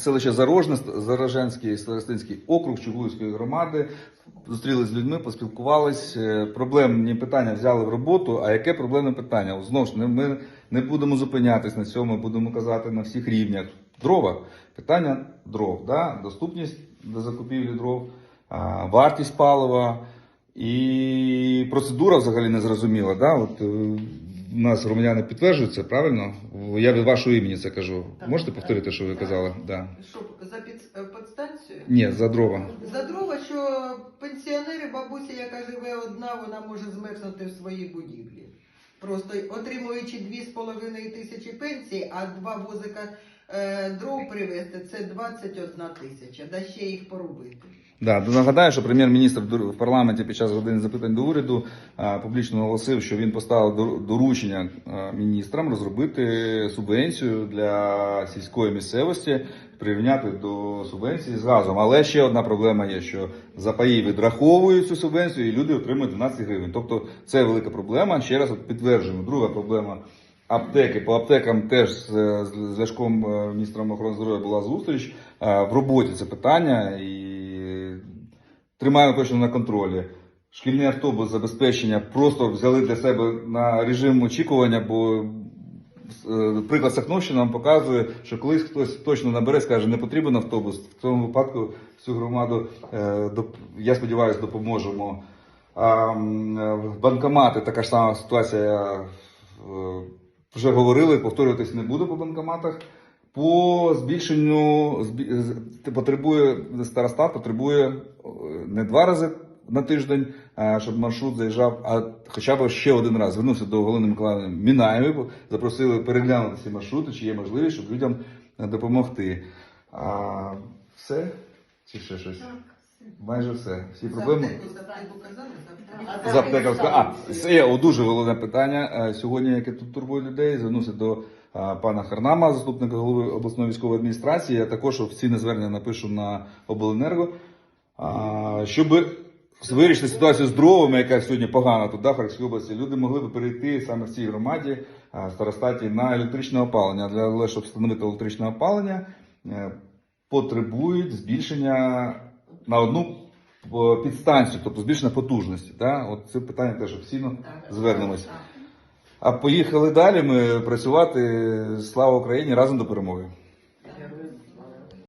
Селище Зарожне, Зароженський, Старостинський округ Чугуївської громади. Зустрілися з людьми, поспілкувались. Е, Проблемні питання взяли в роботу. А яке проблемне питання? Знову ж ми не будемо зупинятись на цьому, будемо казати на всіх рівнях. Дрова. Питання дров, да? доступність до закупівлі дров, вартість палива і процедура взагалі не зрозуміла. Да? От, е, у нас громадяни підтверджують це, правильно? Я від вашого імені це кажу. Так. Можете повторити, що ви Так. казали? Да. Що за під, е, підстанцію? Ні, за дрова. За дрова, що пенсіонери, бабуся, яка живе одна, вона може змерзнути в своїй будівлі. Просто отримуючи 2,5 тисячі пенсій, а два возика дров привезти, це 21 тисяча, да ще їх порубити. Да, нагадаю, що прем'єр-міністр в парламенті під час години запитань до уряду публічно наголосив, що він поставив доручення міністрам розробити субвенцію для сільської місцевості, прирівняти до субвенції з газом. Але ще одна проблема є, що запаї відраховують цю субвенцію, і люди отримують 12 гривень. Тобто це велика проблема. Ще раз підтверджуємо. Друга проблема. Аптеки по аптекам теж з, з Ляшком е, міністром охорони здоров'я була зустріч. Е, В роботі це питання і тримаємо точно на контролі. Шкільний автобус забезпечення просто взяли для себе на режим очікування, бо е, приклад Сахновщини нам показує, що колись хтось точно набере, скаже, не потрібен автобус. В цьому випадку всю громаду, я сподіваюся, допоможемо. Банкомати така ж сама ситуація. Е, Вже говорили, повторюватись не буду по банкоматах. По збільшенню потребує старостат потребує е, не два рази на тиждень, щоб маршрут заїжджав, а хоча б ще один раз. Звернувся до Галини Миколаївни Мінаєвої, запросили переглянути ці маршрути, чи є можливість, щоб людям е, допомогти. А, все? Чи ще щось? Майже все. Всі проблеми. З аптекарська. А, це є дуже головне питання е, сьогодні, яке тут турбує людей. Звернувся до е, пана Харнама, заступника голови обласної військової адміністрації. Я також офіційне звернення напишу на обленерго, щоб вирішити ситуацію з дровами, яка сьогодні погана тут, да, в Харківській області. Люди могли б перейти саме в цій громаді старостаті на електричне опалення. Для того, щоб встановити електричне опалення, е, потребують збільшення на одну е, підстанцію, тобто збільшення потужності. Да? От це питання теж офіційно звернемось. А поїхали далі ми працювати. Слава Україні! Разом до перемоги.